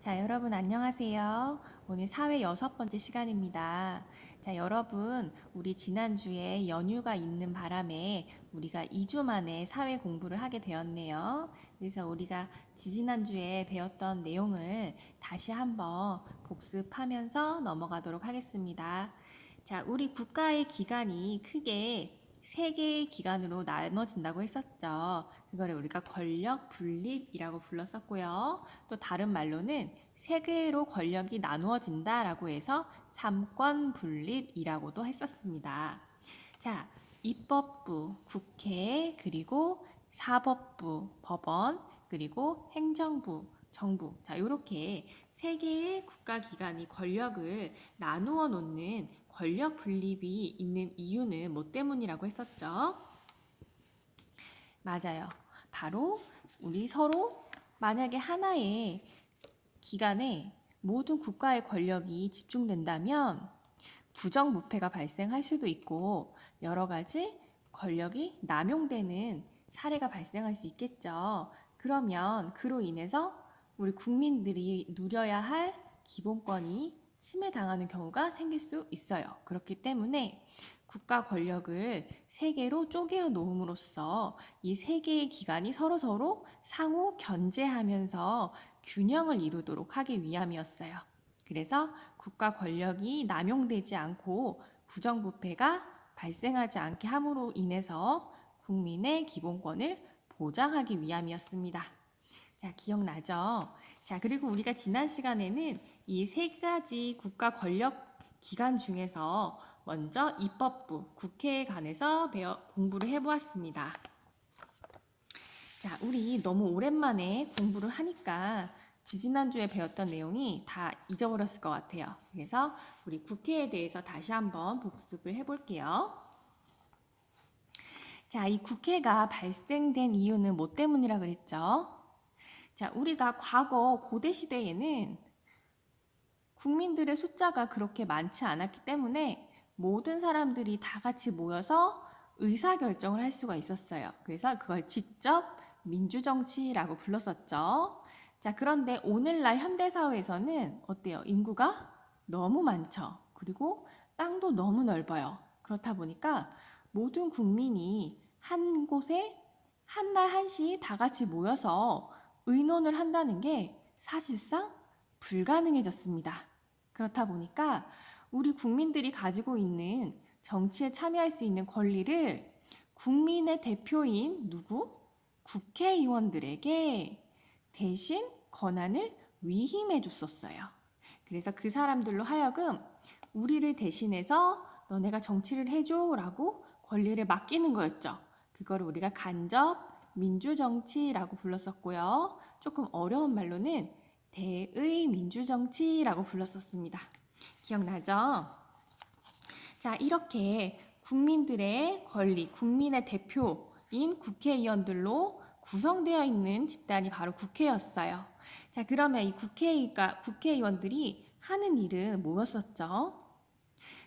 자, 여러분 안녕하세요. 오늘 사회 여섯 번째 시간입니다. 자, 여러분, 우리 지난주에 연휴가 있는 바람에 우리가 2주 만에 사회 공부를 하게 되었네요. 그래서 우리가 지지난주에 배웠던 내용을 다시 한번 복습하면서 넘어가도록 하겠습니다. 자, 우리 국가의 기관이 크게 세 개의 기관으로 나눠진다고 했었죠. 그거를 우리가 권력 분립이라고 불렀었고요. 또 다른 말로는 세 개로 권력이 나누어진다라고 해서 삼권 분립이라고도 했었습니다. 자, 입법부, 국회, 그리고 사법부, 법원, 그리고 행정부, 정부. 자, 이렇게 세 개의 국가기관이 권력을 나누어 놓는 권력 분립이 있는 이유는 뭐 때문이라고 했었죠? 맞아요. 바로 우리 서로 만약에 하나의 기관에 모든 국가의 권력이 집중된다면 부정부패가 발생할 수도 있고 여러 가지 권력이 남용되는 사례가 발생할 수 있겠죠. 그러면 그로 인해서 우리 국민들이 누려야 할 기본권이 침해당하는 경우가 생길 수 있어요. 그렇기 때문에 국가 권력을 세 개로 쪼개어 놓음으로써 이 세 개의 기관이 서로서로 상호 견제하면서 균형을 이루도록 하기 위함이었어요. 그래서 국가 권력이 남용되지 않고 부정부패가 발생하지 않게 함으로 인해서 국민의 기본권을 보장하기 위함이었습니다. 자, 기억나죠? 자, 그리고 우리가 지난 시간에는 이 세 가지 국가 권력 기관 중에서 먼저 입법부, 국회에 관해서 배워 공부를 해보았습니다. 자, 우리 너무 오랜만에 공부를 하니까 지지난주에 배웠던 내용이 다 잊어버렸을 것 같아요. 그래서 우리 국회에 대해서 다시 한번 복습을 해볼게요. 자, 이 국회가 발생된 이유는 뭐 때문이라 그랬죠? 자, 우리가 과거 고대 시대에는 국민들의 숫자가 그렇게 많지 않았기 때문에 모든 사람들이 다 같이 모여서 의사 결정을 할 수가 있었어요. 그래서 그걸 직접 민주정치라고 불렀었죠. 자, 그런데 오늘날 현대사회에서는 어때요? 인구가 너무 많죠. 그리고 땅도 너무 넓어요. 그렇다 보니까 모든 국민이 한 곳에 한 날 한시 다 같이 모여서 의논을 한다는 게 사실상 불가능해졌습니다. 그렇다 보니까 우리 국민들이 가지고 있는 정치에 참여할 수 있는 권리를 국민의 대표인 누구? 국회의원들에게 대신 권한을 위임해 줬었어요. 그래서 그 사람들로 하여금 우리를 대신해서 너네가 정치를 해줘 라고 권리를 맡기는 거였죠. 그거를 우리가 간접 민주정치라고 불렀었고요. 조금 어려운 말로는 대의 민주정치라고 불렀었습니다. 기억나죠? 자, 이렇게 국민들의 권리, 국민의 대표인 국회의원들로 구성되어 있는 집단이 바로 국회였어요. 자, 그러면 이 국회의가, 국회의원들이 하는 일은 뭐였었죠?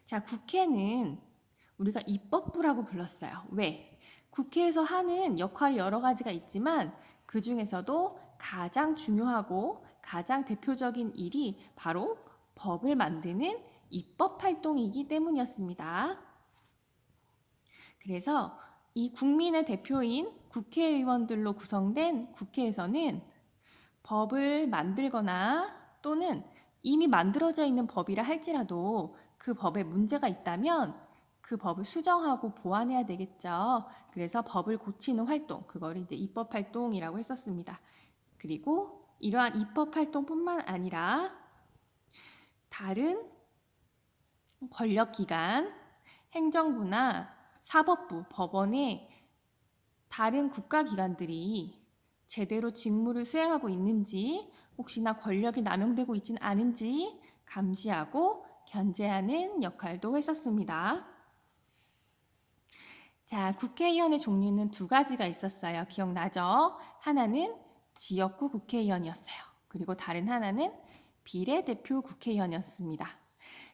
자, 국회는 우리가 입법부라고 불렀어요. 왜? 국회에서 하는 역할이 여러 가지가 있지만 그 중에서도 가장 중요하고 가장 대표적인 일이 바로 법을 만드는 입법 활동이기 때문이었습니다. 그래서 이 국민의 대표인 국회의원들로 구성된 국회에서는 법을 만들거나 또는 이미 만들어져 있는 법이라 할지라도 그 법에 문제가 있다면 그 법을 수정하고 보완해야 되겠죠. 그래서 법을 고치는 활동, 그걸 이제 입법 활동이라고 했었습니다. 그리고 이러한 입법 활동뿐만 아니라 다른 권력기관, 행정부나 사법부, 법원의 다른 국가기관들이 제대로 직무를 수행하고 있는지, 혹시나 권력이 남용되고 있지는 않은지 감시하고 견제하는 역할도 했었습니다. 자, 국회의원의 종류는 두 가지가 있었어요. 기억나죠? 하나는 지역구 국회의원이었어요. 그리고 다른 하나는 비례대표 국회의원이었습니다.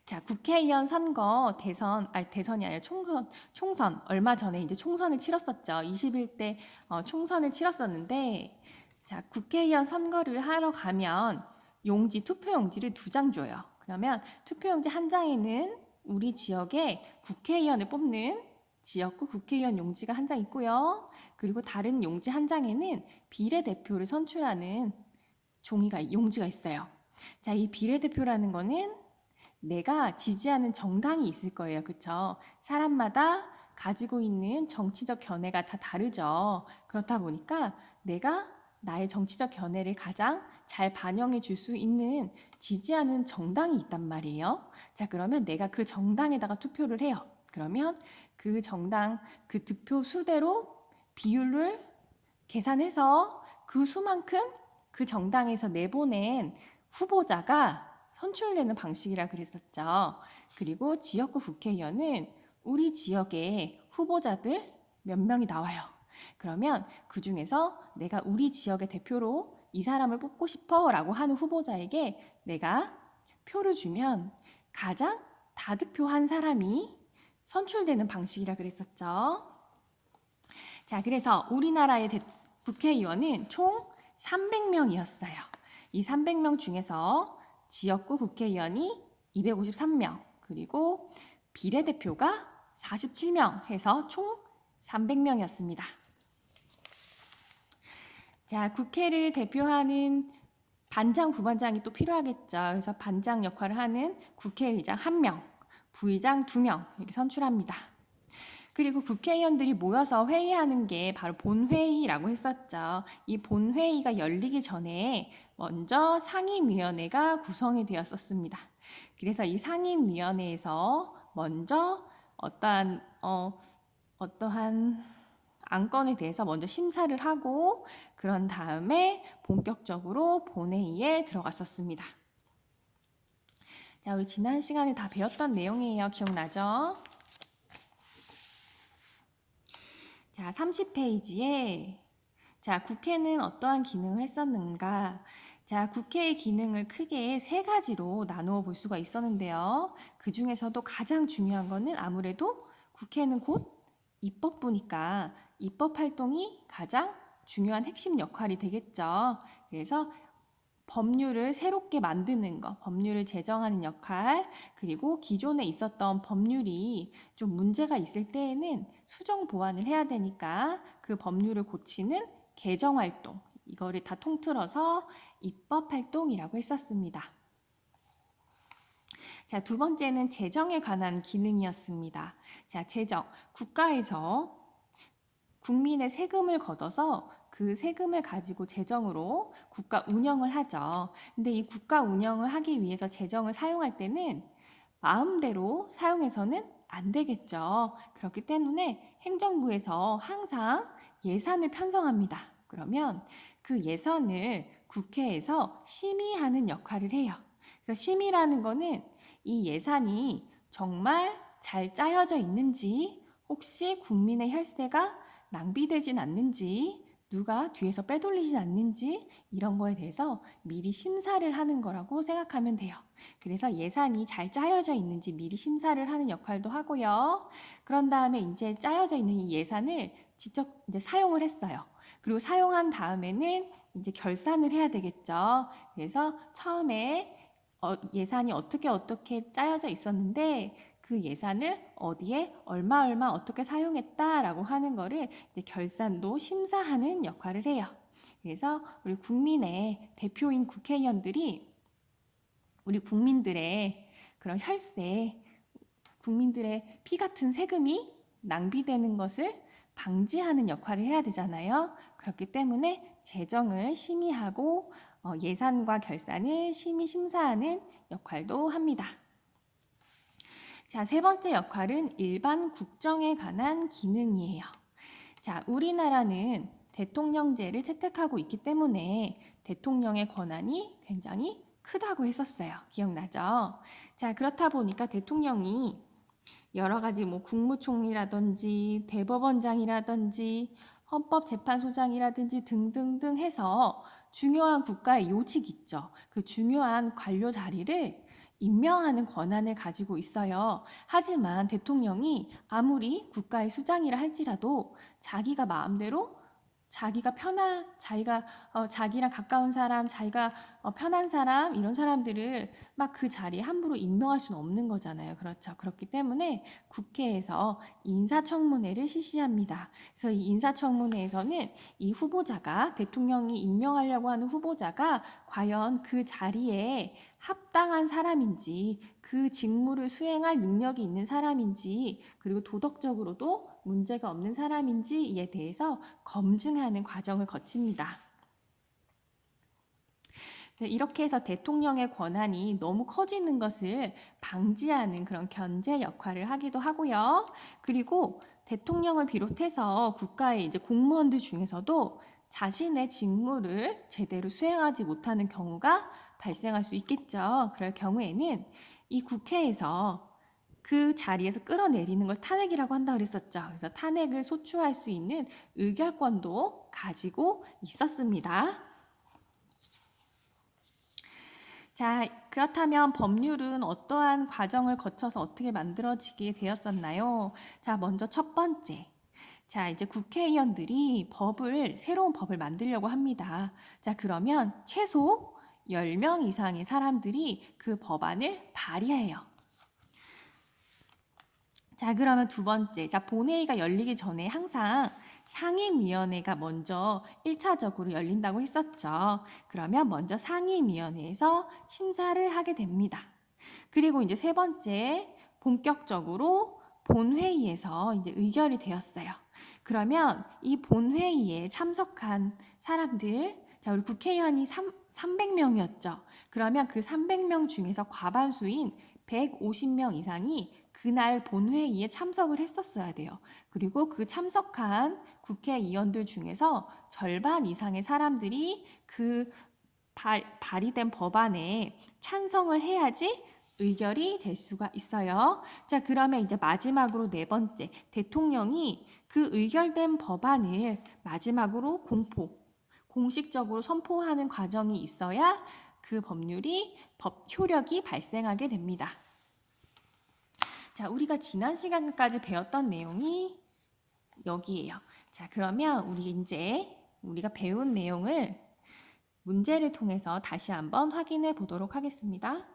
자, 국회의원 선거 대선, 아니 대선이 아니라 총선, 총선 얼마 전에 이제 총선을 치렀었죠. 21대 어, 총선을 치렀었는데, 자, 국회의원 선거를 하러 가면 용지, 투표 용지를 두 장 줘요. 그러면 투표 용지 한 장에는 우리 지역의 국회의원을 뽑는 지역구 국회의원 용지가 한 장 있고요. 그리고 다른 용지 한 장에는 비례대표를 선출하는 종이가 용지가 있어요. 자, 이 비례대표라는 거는 내가 지지하는 정당이 있을 거예요. 그쵸? 사람마다 가지고 있는 정치적 견해가 다 다르죠. 그렇다 보니까 내가 나의 정치적 견해를 가장 잘 반영해 줄 수 있는 지지하는 정당이 있단 말이에요. 자, 그러면 내가 그 정당에다가 투표를 해요. 그러면 그 정당, 그 득표 수대로 비율을 계산해서 그 수만큼 그 정당에서 내보낸 후보자가 선출되는 방식이라 그랬었죠. 그리고 지역구 국회의원은 우리 지역의 후보자들 몇 명이 나와요. 그러면 그 중에서 내가 우리 지역의 대표로 이 사람을 뽑고 싶어 라고 하는 후보자에게 내가 표를 주면 가장 다득표한 사람이 선출되는 방식이라 그랬었죠. 자, 그래서 우리나라의 대- 국회의원은 총 300명이었어요. 이 300명 중에서 지역구 국회의원이 253명, 그리고 비례대표가 47명 해서 총 300명이었습니다. 자, 국회를 대표하는 반장, 부반장이 또 필요하겠죠. 그래서 반장 역할을 하는 국회의장 1명, 부의장 2명 이렇게 선출합니다. 그리고 국회의원들이 모여서 회의하는 게 바로 본회의라고 했었죠. 이 본회의가 열리기 전에 먼저 상임위원회가 구성이 되었었습니다. 그래서 이 상임위원회에서 먼저 어떠한, 어, 어떠한 안건에 대해서 먼저 심사를 하고 그런 다음에 본격적으로 본회의에 들어갔었습니다. 자, 우리 지난 시간에 다 배웠던 내용이에요. 기억나죠? 자, 30페이지에 자, 국회는 어떠한 기능을 했었는가? 자, 국회의 기능을 크게 세 가지로 나누어 볼 수가 있었는데요. 그 중에서도 가장 중요한 거는 아무래도 국회는 곧 입법부니까 입법 활동이 가장 중요한 핵심 역할이 되겠죠. 그래서 법률을 새롭게 만드는 것, 법률을 제정하는 역할, 그리고 기존에 있었던 법률이 좀 문제가 있을 때에는 수정 보완을 해야 되니까 그 법률을 고치는 개정 활동, 이거를 다 통틀어서 입법 활동이라고 했었습니다. 자, 두 번째는 재정에 관한 기능이었습니다. 자, 재정. 국가에서 국민의 세금을 걷어서 그 세금을 가지고 재정으로 국가 운영을 하죠. 근데 이 국가 운영을 하기 위해서 재정을 사용할 때는 마음대로 사용해서는 안 되겠죠. 그렇기 때문에 행정부에서 항상 예산을 편성합니다. 그러면 그 예산을 국회에서 심의하는 역할을 해요. 그래서 심의라는 거는 이 예산이 정말 잘 짜여져 있는지, 혹시 국민의 혈세가 낭비되진 않는지, 누가 뒤에서 빼돌리진 않는지, 이런 거에 대해서 미리 심사를 하는 거라고 생각하면 돼요. 그래서 예산이 잘 짜여져 있는지 미리 심사를 하는 역할도 하고요. 그런 다음에 이제 짜여져 있는 이 예산을 직접 이제 사용을 했어요. 그리고 사용한 다음에는 이제 결산을 해야 되겠죠. 그래서 처음에 어, 예산이 어떻게 어떻게 짜여져 있었는데 그 예산을 어디에 얼마 얼마 어떻게 사용했다라고 하는 거를 이제 결산도 심사하는 역할을 해요. 그래서 우리 국민의 대표인 국회의원들이 우리 국민들의 그런 혈세, 국민들의 피 같은 세금이 낭비되는 것을 방지하는 역할을 해야 되잖아요. 그렇기 때문에 재정을 심의하고 어, 예산과 결산을 심의 심사하는 역할도 합니다. 자, 세 번째 역할은 일반 국정에 관한 기능이에요. 자, 우리나라는 대통령제를 채택하고 있기 때문에 대통령의 권한이 굉장히 크다고 했었어요. 기억나죠? 자, 그렇다 보니까 대통령이 여러 가지 뭐 국무총리라든지 대법원장이라든지 헌법재판소장이라든지 등등등 해서 중요한 국가의 요직 있죠. 그 중요한 관료 자리를 임명하는 권한을 가지고 있어요. 하지만 대통령이 아무리 국가의 수장이라 할지라도 자기가 마음대로 자기가 편한 자기가 어, 자기랑 가까운 사람, 자기가 어, 편한 사람 이런 사람들을 막 그 자리에 함부로 임명할 수는 없는 거잖아요. 그렇죠. 그렇기 때문에 국회에서 인사청문회를 실시합니다. 그래서 이 인사청문회에서는 이 후보자가 대통령이 임명하려고 하는 후보자가 과연 그 자리에 합당한 사람인지 그 직무를 수행할 능력이 있는 사람인지 그리고 도덕적으로도 문제가 없는 사람인지에 대해서 검증하는 과정을 거칩니다. 네, 이렇게 해서 대통령의 권한이 너무 커지는 것을 방지하는 그런 견제 역할을 하기도 하고요. 그리고 대통령을 비롯해서 국가의 이제 공무원들 중에서도 자신의 직무를 제대로 수행하지 못하는 경우가 발생할 수 있겠죠. 그럴 경우에는 이 국회에서 그 자리에서 끌어내리는 걸 탄핵이라고 한다 그랬었죠. 그래서 탄핵을 소추할 수 있는 의결권도 가지고 있었습니다. 자, 그렇다면 법률은 어떠한 과정을 거쳐서 어떻게 만들어지게 되었었나요? 자, 먼저 첫 번째. 자, 이제 국회의원들이 법을, 새로운 법을 만들려고 합니다. 자, 그러면 최소 10명 이상의 사람들이 그 법안을 발의해요. 자, 그러면 두 번째. 자, 본회의가 열리기 전에 항상 상임위원회가 먼저 1차적으로 열린다고 했었죠. 그러면 먼저 상임위원회에서 심사를 하게 됩니다. 그리고 이제 세 번째, 본격적으로 본회의에서 이제 의결이 되었어요. 그러면 이 본회의에 참석한 사람들, 자, 우리 국회의원이 3, 300명이었죠. 그러면 그 300명 중에서 과반수인 150명 이상이 그날 본회의에 참석을 했었어야 돼요. 그리고 그 참석한 국회의원들 중에서 절반 이상의 사람들이 그 발, 발의된 법안에 찬성을 해야지 의결이 될 수가 있어요. 자, 그러면 이제 마지막으로 네 번째, 대통령이 그 의결된 법안을 마지막으로 공포, 공식적으로 선포하는 과정이 있어야 그 법률이 법 효력이 발생하게 됩니다. 자, 우리가 지난 시간까지 배웠던 내용이 여기에요. 자, 그러면 우리 이제 우리가 배운 내용을 문제를 통해서 다시 한번 확인해 보도록 하겠습니다.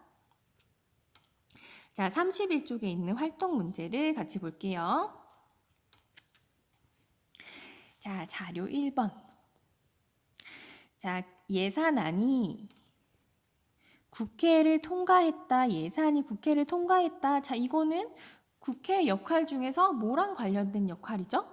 자, 31쪽에 있는 활동 문제를 같이 볼게요. 자, 자료 1번. 자, 예산안이 국회를 통과했다. 예산이 국회를 통과했다. 자, 이거는 국회 역할 중에서 뭐랑 관련된 역할이죠?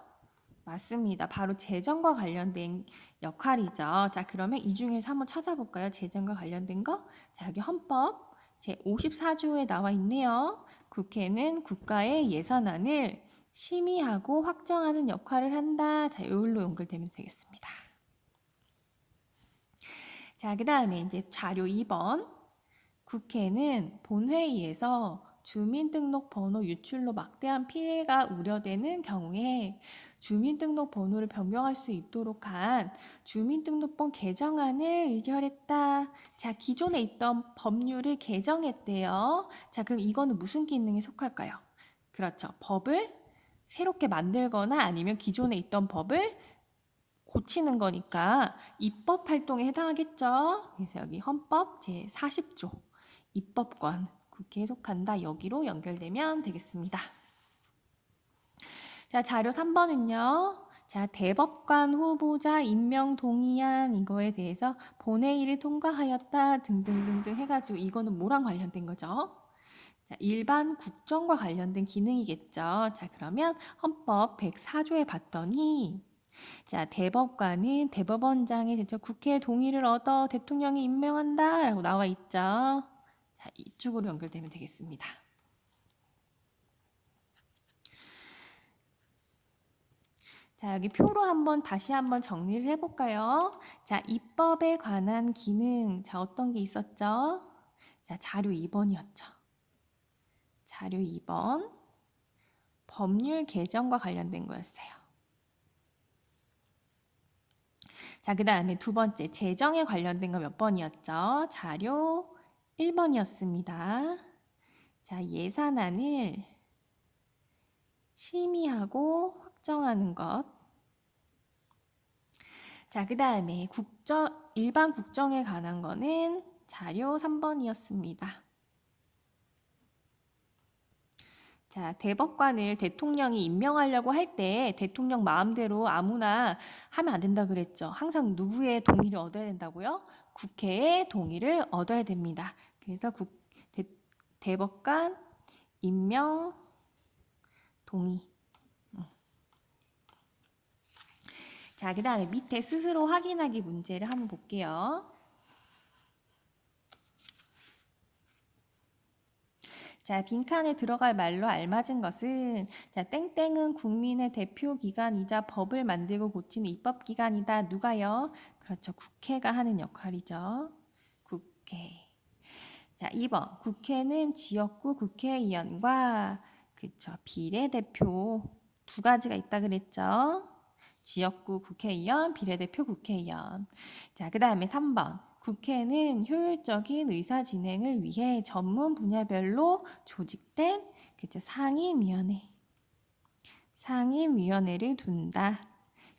맞습니다. 바로 재정과 관련된 역할이죠. 자, 그러면 이 중에서 한번 찾아볼까요? 재정과 관련된 거. 자, 여기 헌법 제 54조에 나와 있네요. 국회는 국가의 예산안을 심의하고 확정하는 역할을 한다. 자, 여기로 연결되면 되겠습니다. 자, 그 다음에 이제 자료 2번. 국회는 본회의에서 주민등록번호 유출로 막대한 피해가 우려되는 경우에 주민등록번호를 변경할 수 있도록 한 주민등록번 개정안을 의결했다. 자, 기존에 있던 법률을 개정했대요. 자, 그럼 이거는 무슨 기능에 속할까요? 그렇죠. 법을 새롭게 만들거나 아니면 기존에 있던 법을 고치는 거니까 입법 활동에 해당하겠죠. 그래서 여기 헌법 제 40조. 입법권, 국회에 속한다. 여기로 연결되면 되겠습니다. 자, 자료 3번은요. 자, 대법관 후보자 임명 동의안 이거에 대해서 본회의를 통과하였다 등등등등 해가지고 이거는 뭐랑 관련된 거죠? 자, 일반 국정과 관련된 기능이겠죠. 자, 그러면 헌법 104조에 봤더니 자, 대법관은 대법원장의 대처 국회 동의를 얻어 대통령이 임명한다 라고 나와 있죠. 자, 이쪽으로 연결되면 되겠습니다. 자, 여기 표로 한번 다시 한번 정리를 해볼까요? 자, 입법에 관한 기능. 자, 어떤 게 있었죠? 자, 자료 2번이었죠. 자료 2번. 법률 개정과 관련된 거였어요. 자, 그 다음에 두 번째, 재정에 관련된 거 몇 번이었죠? 자료 1번이었습니다. 자, 예산안을 심의하고 확정하는 것. 자, 그 다음에 국정, 일반 국정에 관한 거는 자료 3번이었습니다. 자, 대법관을 대통령이 임명하려고 할 때 대통령 마음대로 아무나 하면 안 된다 그랬죠. 항상 누구의 동의를 얻어야 된다고요? 국회의 동의를 얻어야 됩니다. 그래서 국, 대, 대법관 임명 동의. 음. 자, 그 다음에 밑에 스스로 확인하기 문제를 한번 볼게요. 자, 빈칸에 들어갈 말로 알맞은 것은 자, 땡땡은 국민의 대표 기관이자 법을 만들고 고치는 입법 기관이다. 누가요? 그렇죠. 국회가 하는 역할이죠. 국회. 자, 2번. 국회는 지역구 국회의원과 그쵸. 비례대표 두 가지가 있다 그랬죠. 지역구 국회의원, 비례대표 국회의원. 자, 그 다음에 3번. 국회는 효율적인 의사 진행을 위해 전문 분야별로 조직된 그쵸, 상임위원회. 상임위원회를 둔다.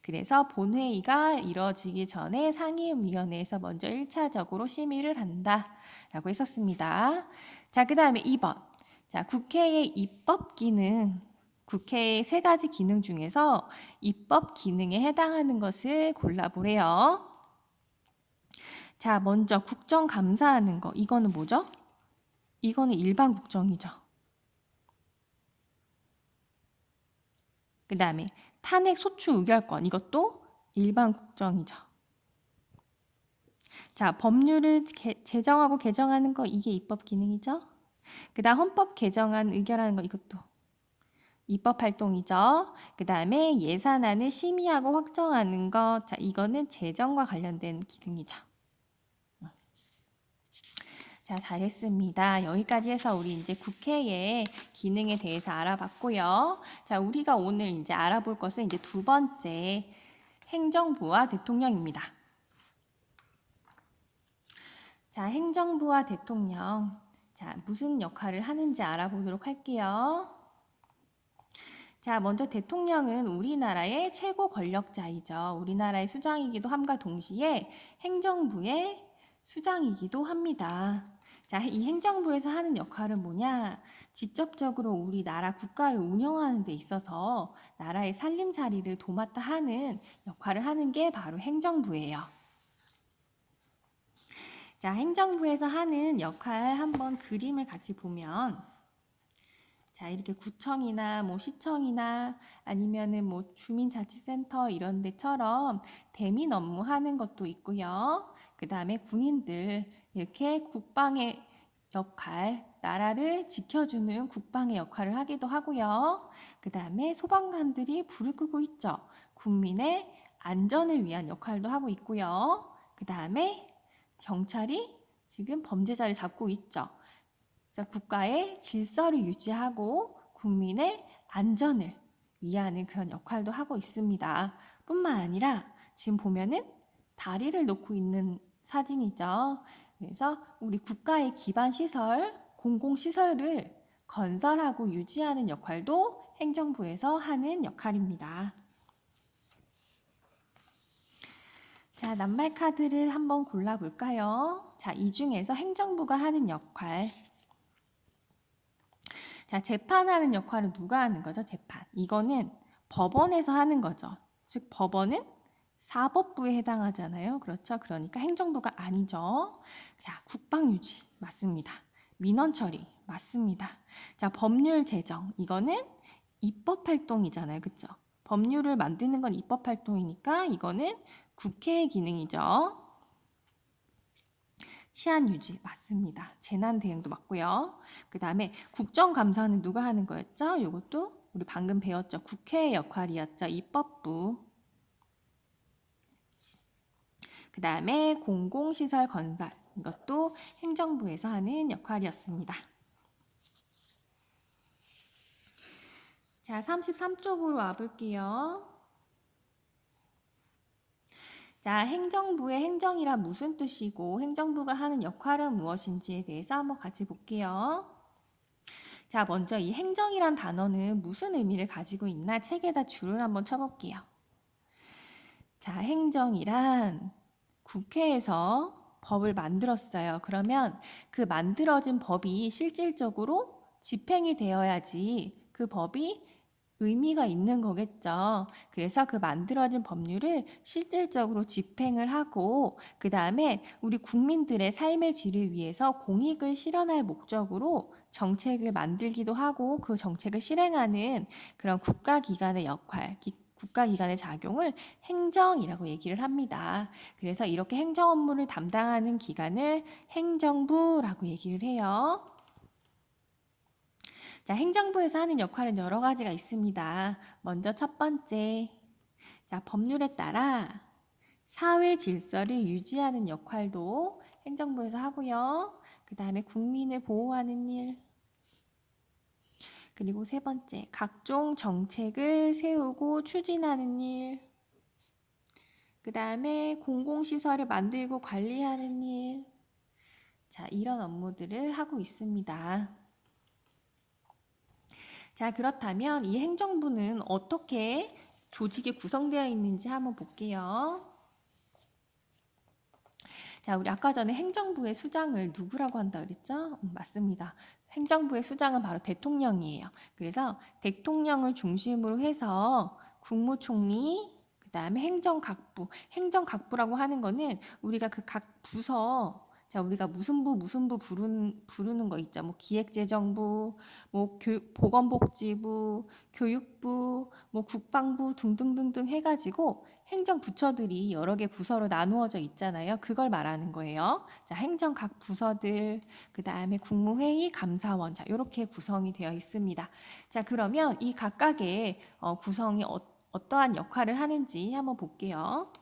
그래서 본회의가 이뤄지기 전에 상임위원회에서 먼저 1차적으로 심의를 한다. 라고 했었습니다. 자, 그 다음에 2번. 자, 국회의 입법 기능. 국회의 세 가지 기능 중에서 입법 기능에 해당하는 것을 골라보래요. 자, 먼저 국정 감사하는 거. 이거는 뭐죠? 이거는 일반 국정이죠. 그 다음에 탄핵 소추 의결권. 이것도 일반 국정이죠. 자, 법률을 개, 제정하고 개정하는 거 이게 입법 기능이죠. 그다음 헌법 개정안 의결하는 거 이것도 입법 활동이죠. 그 다음에 예산안을 심의하고 확정하는 거. 자, 이거는 재정과 관련된 기능이죠. 자, 잘했습니다. 여기까지 해서 우리 이제 국회의 기능에 대해서 알아봤고요. 자, 우리가 오늘 이제 알아볼 것은 이제 두 번째 행정부와 대통령입니다. 자, 행정부와 대통령. 자, 무슨 역할을 하는지 알아보도록 할게요. 자, 먼저 대통령은 우리나라의 최고 권력자이죠. 우리나라의 수장이기도 함과 동시에 행정부의 수장이기도 합니다. 자, 이 행정부에서 하는 역할은 뭐냐? 직접적으로 우리나라 국가를 운영하는 데 있어서 나라의 살림살이를 도맡아 하는 역할을 하는 게 바로 행정부예요. 자, 행정부에서 하는 역할 한번 그림을 같이 보면 자, 이렇게 구청이나 뭐 시청이나 아니면은 뭐 주민자치센터 이런 데처럼 대민 업무 하는 것도 있고요. 그 다음에 군인들 이렇게 국방의 역할, 나라를 지켜주는 국방의 역할을 하기도 하고요. 그 다음에 소방관들이 불을 끄고 있죠. 국민의 안전을 위한 역할도 하고 있고요. 그 다음에 경찰이 지금 범죄자를 잡고 있죠. 그래서 국가의 질서를 유지하고 국민의 안전을 위하는 그런 역할도 하고 있습니다. 뿐만 아니라 지금 보면은 다리를 놓고 있는 사진이죠. 그래서 우리 국가의 기반 시설, 공공 시설을 건설하고 유지하는 역할도 행정부에서 하는 역할입니다. 자, 낱말 카드를 한번 골라볼까요? 자, 이 중에서 행정부가 하는 역할. 자, 재판하는 역할은 누가 하는 거죠? 재판. 이거는 법원에서 하는 거죠. 즉, 법원은 사법부에 해당하잖아요. 그렇죠? 그러니까 행정부가 아니죠. 자, 국방 유지 맞습니다. 민원 처리 맞습니다. 자, 법률 제정 이거는 입법 활동이잖아요. 그렇죠? 법률을 만드는 건 입법 활동이니까 이거는 국회의 기능이죠. 치안 유지 맞습니다. 재난 대응도 맞고요. 그 다음에 국정감사는 누가 하는 거였죠? 이것도 우리 방금 배웠죠. 국회의 역할이었죠. 입법부. 그 다음에 공공시설 건설. 이것도 행정부에서 하는 역할이었습니다. 자, 33쪽으로 와볼게요. 자, 행정부의 행정이란 무슨 뜻이고 행정부가 하는 역할은 무엇인지에 대해서 한번 같이 볼게요. 자, 먼저 이 행정이란 단어는 무슨 의미를 가지고 있나 책에다 줄을 한번 쳐볼게요. 자, 행정이란 국회에서 법을 만들었어요. 그러면 그 만들어진 법이 실질적으로 집행이 되어야지 그 법이 의미가 있는 거겠죠. 그래서 그 만들어진 법률을 실질적으로 집행을 하고, 그 다음에 우리 국민들의 삶의 질을 위해서 공익을 실현할 목적으로 정책을 만들기도 하고, 그 정책을 실행하는 그런 국가기관의 역할, 기- 국가기관의 작용을 행정이라고 얘기를 합니다. 그래서 이렇게 행정 업무를 담당하는 기관을 행정부라고 얘기를 해요. 자, 행정부에서 하는 역할은 여러 가지가 있습니다. 먼저 첫 번째, 자, 법률에 따라 사회 질서를 유지하는 역할도 행정부에서 하고요. 그 다음에 국민을 보호하는 일. 그리고 세 번째, 각종 정책을 세우고 추진하는 일. 그 다음에 공공시설을 만들고 관리하는 일. 자, 이런 업무들을 하고 있습니다. 자, 그렇다면 이 행정부는 어떻게 조직이 구성되어 있는지 한번 볼게요. 자, 우리 아까 전에 행정부의 수장을 누구라고 한다 그랬죠? 음, 맞습니다. 행정부의 수장은 바로 대통령이에요. 그래서 대통령을 중심으로 해서 국무총리, 그 다음에 행정각부. 행정각부라고 하는 거는 우리가 그 각 부서, 자, 우리가 무슨 부, 무슨 부 부르는, 부르는 거 있죠. 뭐 기획재정부, 뭐 교, 보건복지부, 교육부, 뭐 국방부 등등등등 해가지고 행정부처들이 여러 개 부서로 나누어져 있잖아요. 그걸 말하는 거예요. 자, 행정 각 부서들, 그 다음에 국무회의, 감사원, 자, 이렇게 구성이 되어 있습니다. 자, 그러면 이 각각의 어, 구성이 어, 어떠한 역할을 하는지 한번 볼게요.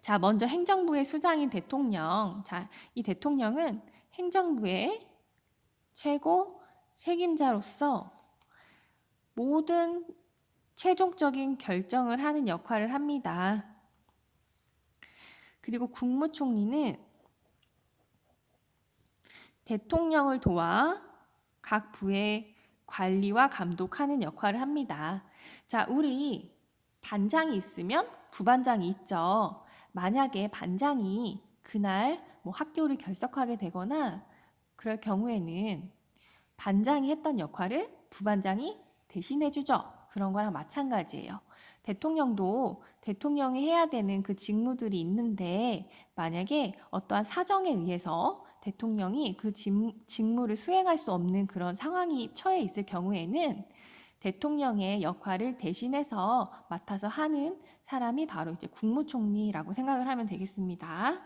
자, 먼저 행정부의 수장인 대통령. 자, 이 대통령은 행정부의 최고 책임자로서 모든 최종적인 결정을 하는 역할을 합니다. 그리고 국무총리는 대통령을 도와 각 부의 관리와 감독하는 역할을 합니다. 자, 우리 반장이 있으면 부반장이 있죠. 만약에 반장이 그날 뭐 학교를 결석하게 되거나 그럴 경우에는 반장이 했던 역할을 부반장이 대신해 주죠. 그런 거랑 마찬가지예요. 대통령도 대통령이 해야 되는 그 직무들이 있는데 만약에 어떠한 사정에 의해서 대통령이 그 직무를 수행할 수 없는 그런 상황이 처해 있을 경우에는 대통령의 역할을 대신해서 맡아서 하는 사람이 바로 이제 국무총리라고 생각을 하면 되겠습니다.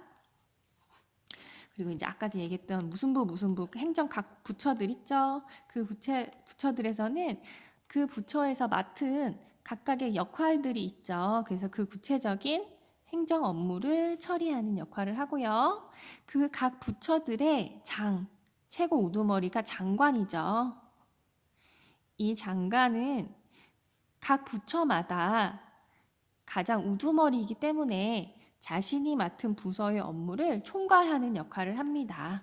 그리고 이제 아까 얘기했던 무슨 부 무슨 부 행정 각 부처들 있죠. 그 부처 부처들에서는 그 부처에서 맡은 각각의 역할들이 있죠. 그래서 그 구체적인 행정 업무를 처리하는 역할을 하고요. 그 각 부처들의 장, 최고 우두머리가 장관이죠. 이 장관은 각 부처마다 가장 우두머리이기 때문에 자신이 맡은 부서의 업무를 총괄하는 역할을 합니다.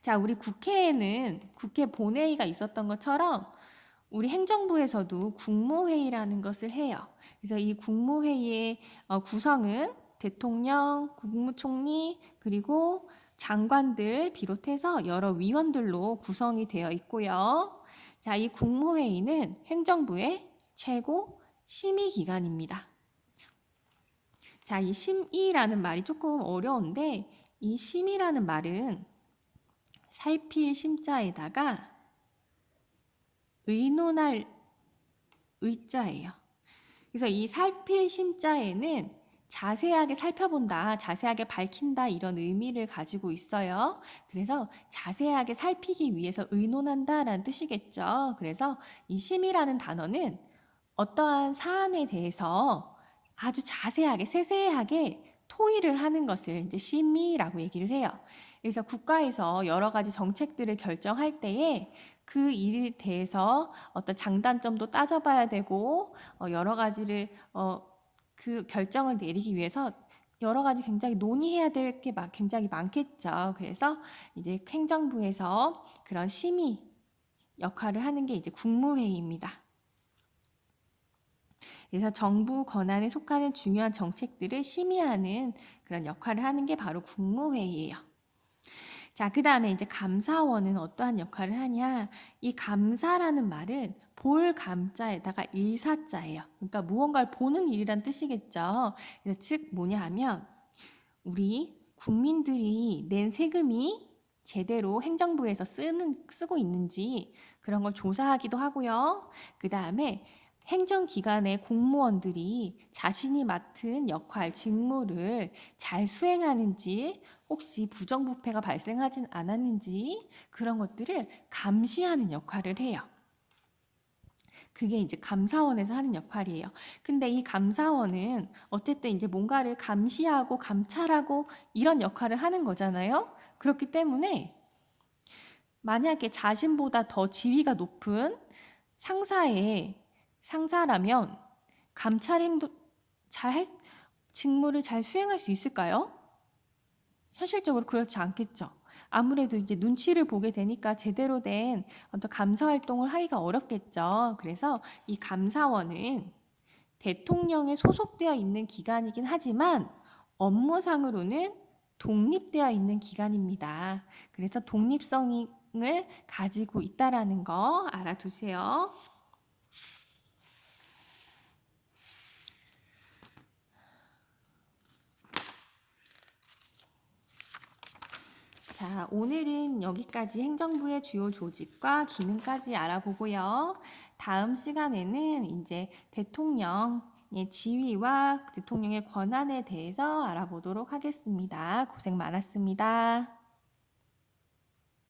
자, 우리 국회에는 국회 본회의가 있었던 것처럼 우리 행정부에서도 국무회의라는 것을 해요. 그래서 이 국무회의의 어, 구성은 대통령, 국무총리, 그리고 장관들 비롯해서 여러 위원들로 구성이 되어 있고요. 자, 이 국무회의는 행정부의 최고 심의 기관입니다. 자, 이 심의라는 말이 조금 어려운데 이 심의라는 말은 살필 심자에다가 의논할 의자예요. 그래서 이 살필 심자에는 자세하게 살펴본다, 자세하게 밝힌다 이런 의미를 가지고 있어요. 그래서 자세하게 살피기 위해서 의논한다라는 뜻이겠죠. 그래서 이 심이라는 단어는 어떠한 사안에 대해서 아주 자세하게 세세하게 토의를 하는 것을 이제 심의라고 얘기를 해요. 그래서 국가에서 여러 가지 정책들을 결정할 때에 그 일에 대해서 어떤 장단점도 따져봐야 되고 어, 여러 가지를 어, 그 결정을 내리기 위해서 여러 가지 굉장히 논의해야 될 게 굉장히 많겠죠. 그래서 이제 행정부에서 그런 심의 역할을 하는 게 이제 국무회의입니다. 그래서 정부 권한에 속하는 중요한 정책들을 심의하는 그런 역할을 하는 게 바로 국무회의예요. 자, 그 다음에 이제 감사원은 어떠한 역할을 하냐? 이 감사라는 말은 볼 감자에다가 일사자예요. 그러니까 무언가를 보는 일이란 뜻이겠죠. 즉 뭐냐 하면 우리 국민들이 낸 세금이 제대로 행정부에서 쓰는, 쓰고 있는지 그런 걸 조사하기도 하고요. 그 다음에 행정기관의 공무원들이 자신이 맡은 역할, 직무를 잘 수행하는지 혹시 부정부패가 발생하진 않았는지 그런 것들을 감시하는 역할을 해요. 그게 이제 감사원에서 하는 역할이에요. 근데 이 감사원은 어쨌든 이제 뭔가를 감시하고 감찰하고 이런 역할을 하는 거잖아요. 그렇기 때문에 만약에 자신보다 더 지위가 높은 상사의 상사라면 감찰 행동 잘 할- 직무를 잘 수행할 수 있을까요? 현실적으로 그렇지 않겠죠. 아무래도 이제 눈치를 보게 되니까 제대로 된 어떤 감사 활동을 하기가 어렵겠죠. 그래서 이 감사원은 대통령에 소속되어 있는 기관이긴 하지만 업무상으로는 독립되어 있는 기관입니다. 그래서 독립성을 가지고 있다라는 거 알아두세요. 자, 오늘은 여기까지 행정부의 주요 조직과 기능까지 알아보고요. 다음 시간에는 이제 대통령의 지위와 대통령의 권한에 대해서 알아보도록 하겠습니다. 고생 많았습니다.